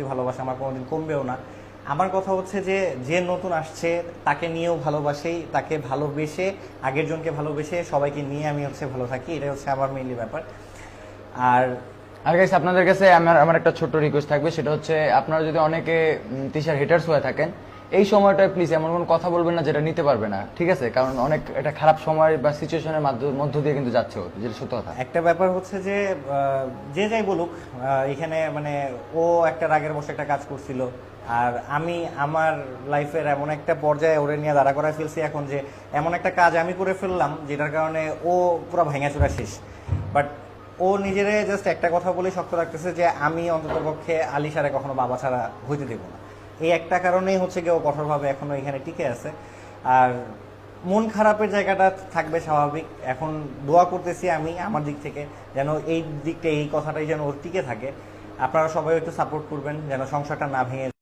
প্রতি ভালোবাসা, আমার কোনোদিন কমবেও না। আমার কথা হচ্ছে যে যে নতুন আসছে, তাকে নিয়েও ভালোবাসেই, তাকে ভালোবেসে, আগের জনকে ভালোবেসে সবাইকে নিয়ে আমি হচ্ছে ভালো থাকি। এটা হচ্ছে আমার মেইনলি ব্যাপার। আর আর গাইস আপনাদের কাছে আমার আমার একটা ছোট্ট রিকোয়েস্ট থাকবে, সেটা হচ্ছে আপনারা যদি অনেকে তিশার হেটার্স হয়ে থাকেন, এই সময়টায় প্লিজ এমন কোনো কথা বলবেন না যেটা নিতে পারবে না, ঠিক আছে? কারণ অনেক এটা খারাপ সময় বা সিচুয়েশনের মধ্য দিয়ে কিন্তু যাচ্ছে যেটা সত্য কথা। একটা ব্যাপার হচ্ছে যে যে যাই বলুক এখানে মানে ও একটা রাগের বসে একটা কাজ করছিল, আর আমি আমার লাইফের এমন একটা পর্যায়ে ওরে নিয়ে দাঁড়া করা ফেলছি এখন যে, এমন একটা কাজ আমি করে ফেললাম, যেটার কারণে ও পুরো ভেঙাচোরা শেষ। বাট ও নিজেরে জাস্ট একটা কথা বলে শক্ত রাখতেছে যে আমি অন্তত পক্ষে আলিশারে কখনো বাবা ছাড়া হইতে দেবো না। এই একটা কারণেই হচ্ছে কি ও কঠোরভাবে এখনও এখানে টিকে আছে। আর মন খারাপের জায়গাটা থাকবে স্বাভাবিক। এখন দোয়া করতেছি আমি আমার দিক থেকে যেন এই দিকটা, এই কথাটাই যেন ওর টিকে থাকে। আপনারা সবাই একটু সাপোর্ট করবেন, যেন সংসারটা না ভেঙে